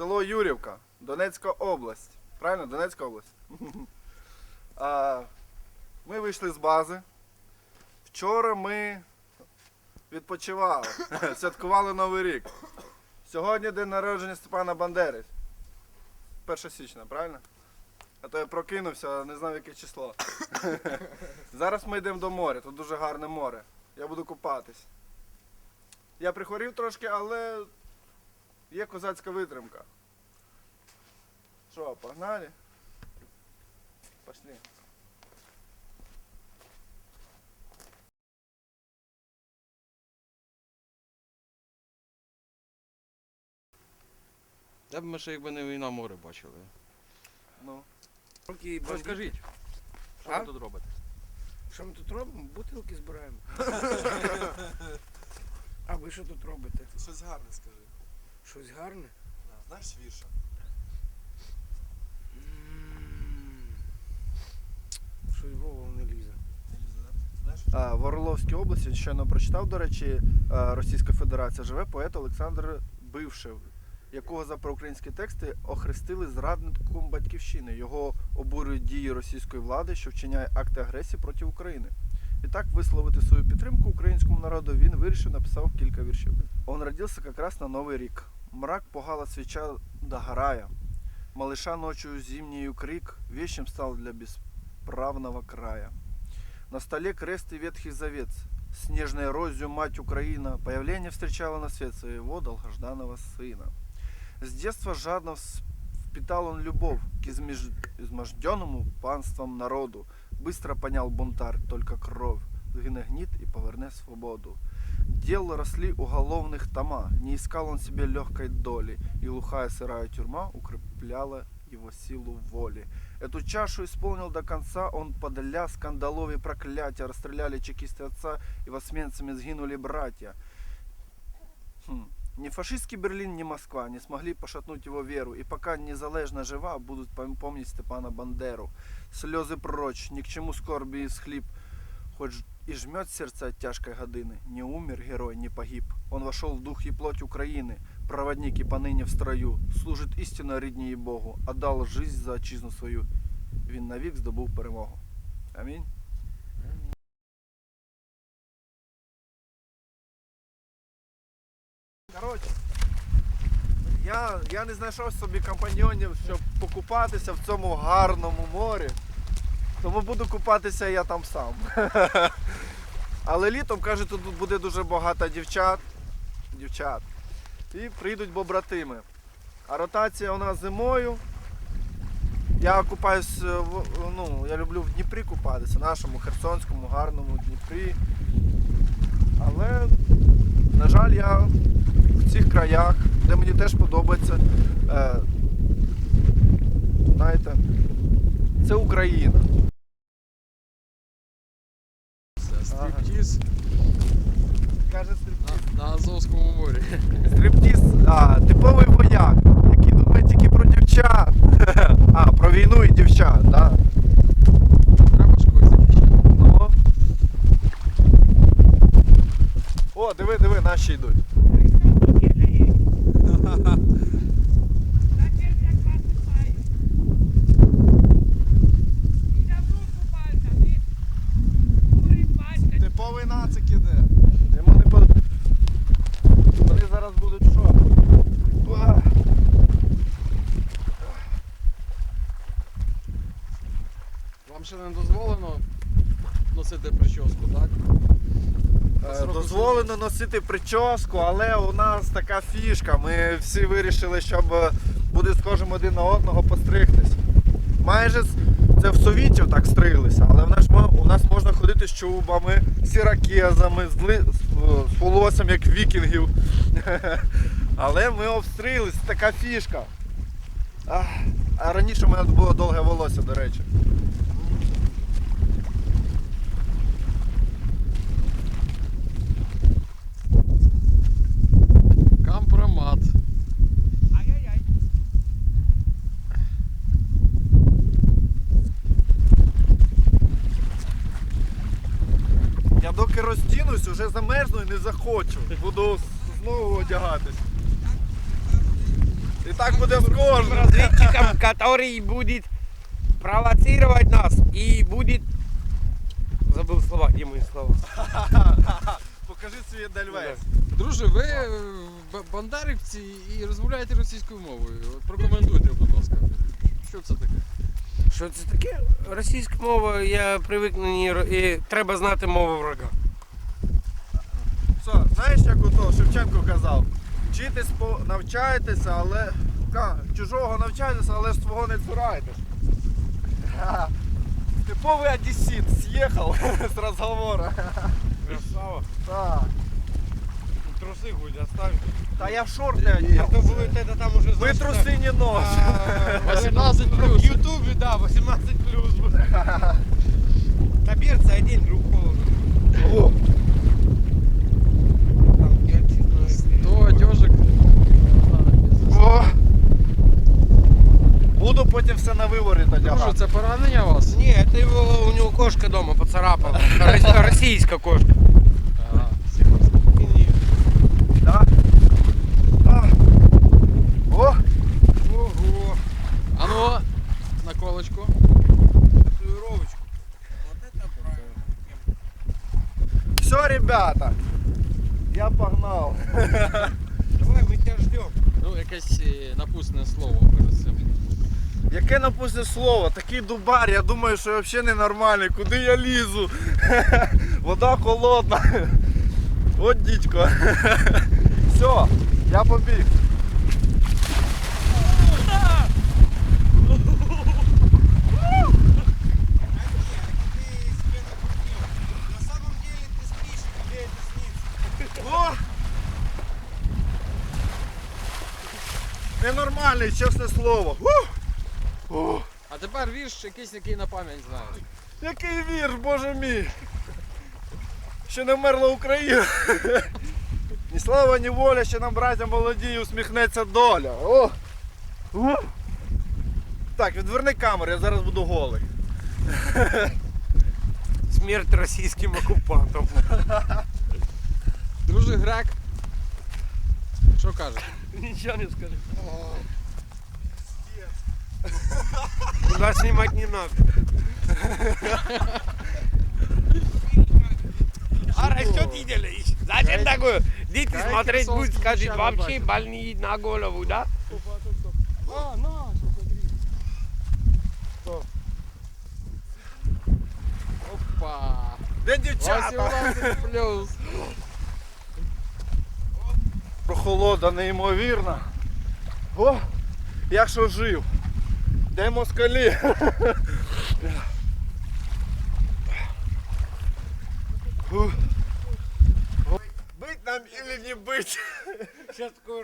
село Юрівка, Донецька область. Правильно? Донецька область. Ми вийшли з бази. Вчора ми відпочивали, святкували Новий рік. Сьогодні день народження Степана Бандери. 1 січня, правильно? А то я прокинувся, не знав яке число. Зараз ми йдемо до моря, тут дуже гарне море. Я буду купатись. Я прихворів трошки, але є козацька витримка. Що, погнали? Пошли. Я б ми ще якби не війна море бачили. Ну. Руки бандити. Розкажіть, що А? ви тут робите? Що ми тут робимо? Бутилки збираємо. а ви що тут робите? Щось гарне скажи. Щось гарне? Да. Знаєш вірша? Щось в голову не лізе. А, в Орловській області, щойно прочитав, до речі, е, Російська Федерація живе поет Олександр Бившев, якого за проукраїнські тексти охрестили зрадником батьківщини. Його обурюють дії російської влади, що вчиняє акти агресії проти України. І так висловити свою підтримку українському народу він вирішив, написав кілька віршів. Он родился как раз на Новый рік. Мрак погала свеча догорая. Малыша ночью зимнею крик вещим стал для бесправного края. На столе крест и Ветхий Завет. Снежной розью мать Украина появление встречала на свет своего долгожданного сына. С детства жадно вс- впитал он любовь к измеж- изможденному панством народу. Быстро понял бунтарь, только кровь сгине гнит и поверне свободу. Дел росли уголовных тома, не искал он себе легкой доли, и глухая сырая тюрьма укрепляла его силу воли. Эту чашу исполнил до конца он подаля скандалов и проклятия. Расстреляли чекисты отца, и восменцами сгинули братья. Хм. Ни фашистский Берлин, ни Москва не смогли пошатнуть его веру, и пока незалежно жива, будут пом- помнить Степана Бандеру. Слезы прочь, ни к чему скорби и схлип, хоть и жмет сердце от тяжкой годины. Не умер герой, не погиб. Он вошел в дух и плоть Украины, проводник и поныне в строю, служит истинно рідній Богу, отдал жизнь за отчизну свою. Він навік здобув перемогу. Амінь. Коротше, я, я не знайшов собі компаньйонів, щоб покупатися в цьому гарному морі. Тому буду купатися я там сам. Але літом, кажуть, тут буде дуже багато дівчат. Дівчат. І прийдуть бобратими. А ротація у нас зимою. Я купаюсь, е, ну, я люблю в Дніпрі купатися, нашому Херсонському, гарному Дніпрі. Але, на жаль, я в цих краях, де мені теж подобається. Е, знаєте, це Україна. Стриптіз Каже стриптіз. на, на Азовському морі. Стриптіз, а, типовий вояк, який думає тільки про дівчат. А, про війну і дівчат, да. Треба ж когось захищати. Ну. О, диви, диви, наші йдуть. Типовий нацик іде. Йому не под... Вони зараз будуть що? Вам ще не дозволено носити прическу, так? Е, Дозволено носити прическу, але у нас така фішка. Ми всі вирішили, щоб е, буде схожим один на одного постригтись. Майже з- це в совітів так стриглися, але в нас, у нас можна ходити з чубами, з іракезами, з, ли, з, е, волоссям, як вікінгів. Але ми обстриглись, така фішка. А раніше у мене було довге волосся, до речі. Я доки роздінусь, вже замерзну і не захочу. Буду знову одягатись. І так буде з кожним. разведчиком, который будет провоцировать нас и будет... Забыл слова, где мои слова? Покажи свій Дельвейс. Друже, ви е, б- бандерівці і розмовляєте російською мовою. От Прокоментуйте, будь ласка. Що це таке? Що це таке? Російська мова, я привик на ній, і треба знати мову врага. Що, знаєш, як ото Шевченко казав? Вчитись по навчаєтеся, але ка, чужого навчаєтеся, але ж свого не. Ха. Типовий одесит съехал з розговору. Красава. Так. Трусы хоть оставь. Та я в шорти одів. А то будет это там уже... Ми знаешь, труси не носимо. 18 В плюс. Ютубе, да, 18 плюс. Таберцы один друг холодно. Там перчик, То одежик. О! Буду потім все на виворі тоді. Друже, це поранення у вас? Не, это его, у него кошка дома поцарапала. Рос- Российская кошка. Погнал. Давай, ми тебя ждем. Ну, якесь е, напусне слово перед цим. Яке напусне слово, такий дубар, я думаю, що я взагалі ненормальний. Куди я лізу? Вода холодна. От дідько. Все, я побіг. Ненормальний, чесне слово. Ух! Ух! А тепер вірш якийсь, який на пам'ять знаєш. Який вірш, боже мій! Ще не вмерла Україна. Ні слава, ні воля, ще нам браття молоді, усміхнеться доля. О! О! Так, відверни камеру, я зараз буду голий. Смерть российским оккупантам. Друже грек. Що скажешь. Ничего не скажу. Туда снимать не надо. А растет видели, Зачем такое? Дети смотреть будет, скажет, вообще больные на голову, да? А, Опа. Да девчата. 18 плюс. Прохолода неймовірна. О, я що жив. Де москалі? Быть нам или не такое